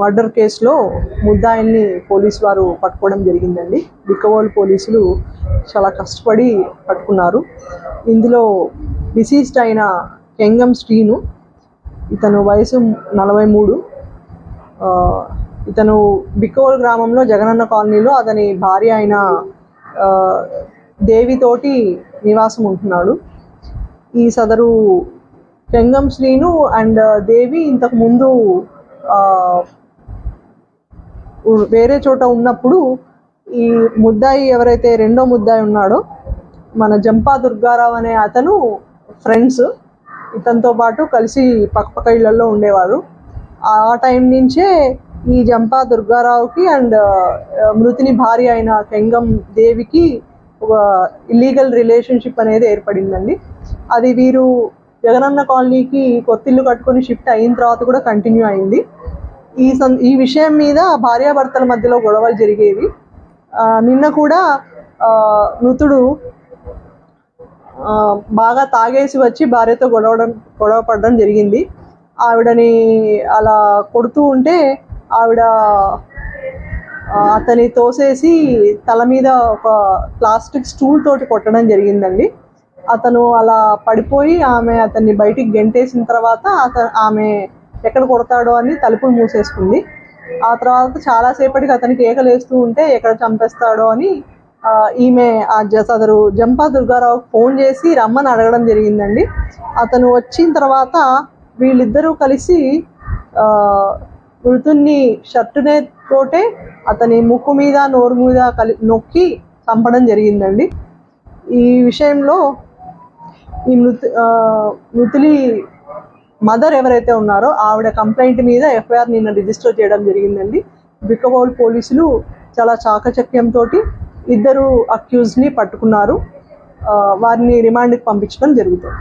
Murder కేసులో ముద్దాయిల్ని police వారు పట్టుకోవడం జరిగిందండి. బిక్కవోలు పోలీసులు చాలా కష్టపడి పట్టుకున్నారు. ఇందులో డిసీజ్డ్ అయిన కెంగం శ్రీను ఇతను వయసు నలభై మూడు. ఇతను బిక్కవోలు గ్రామంలో జగనన్న కాలనీలో అతని భార్య అయిన దేవితోటి నివాసం ఉంటున్నాడు. ఈ సదరు కెంగం శ్రీను అండ్ దేవి ఇంతకు ముందు వేరే చోట ఉన్నప్పుడు ఈ ముద్దాయి ఎవరైతే రెండో ముద్దాయి ఉన్నాడో మన జంపా దుర్గారావు అనే అతను ఫ్రెండ్స్ ఇతనితో పాటు కలిసి పక్కపక్క ఇళ్ళలో ఉండేవారు. ఆ టైం నుంచే ఈ జంపా దుర్గారావుకి అండ్ మృతిని భార్య అయిన కెంగం దేవికి ఒక ఇల్లీగల్ రిలేషన్షిప్ అనేది ఏర్పడిందండి. అది వీరు జగనన్న కాలనీకి కొత్తిల్లు కట్టుకొని షిఫ్ట్ అయిన తర్వాత కూడా కంటిన్యూ అయింది. ఈ సం ఈ విషయం మీద భార్యాభర్తల మధ్యలో గొడవలు జరిగేవి. నిన్న కూడా మృతుడు బాగా తాగేసి వచ్చి భార్యతో గొడవడం గొడవ పడడం జరిగింది. ఆవిడని అలా కొడుతూ ఉంటే ఆవిడ అతని తోసేసి తల మీద ఒక ప్లాస్టిక్ స్టూల్ తోటి కొట్టడం జరిగిందండి. అతను అలా పడిపోయి ఆమె అతన్ని బయటికి గెంటేసిన తర్వాత అత ఆమె ఎక్కడ కొడతాడో అని తలుపులు మూసేసుకుంది. ఆ తర్వాత చాలాసేపటికి అతనికి ఏకలేస్తూ ఉంటే ఎక్కడ చంపేస్తాడో అని ఈమె ఆ జ సదరు జంపా దుర్గారావుకు ఫోన్ చేసి రమ్మని అడగడం జరిగిందండి. అతను వచ్చిన తర్వాత వీళ్ళిద్దరూ కలిసి ఆ, షర్టునే తోటే అతని ముక్కు మీద నోరు మీద కలి నొక్కి చంపడం జరిగిందండి. ఈ విషయంలో ఈ మృతు మృతులి మదర్ ఎవరైతే ఉన్నారో ఆవిడ కంప్లైంట్ మీద ఎఫ్ఐఆర్ నిన్న రిజిస్టర్ చేయడం జరిగిందండి. బిక్కబౌల్ పోలీసులు చాలా చాకచక్యంతో ఇద్దరు అక్యూజ్ని పట్టుకున్నారు. వారిని రిమాండ్కి పంపించడం జరుగుతుంది.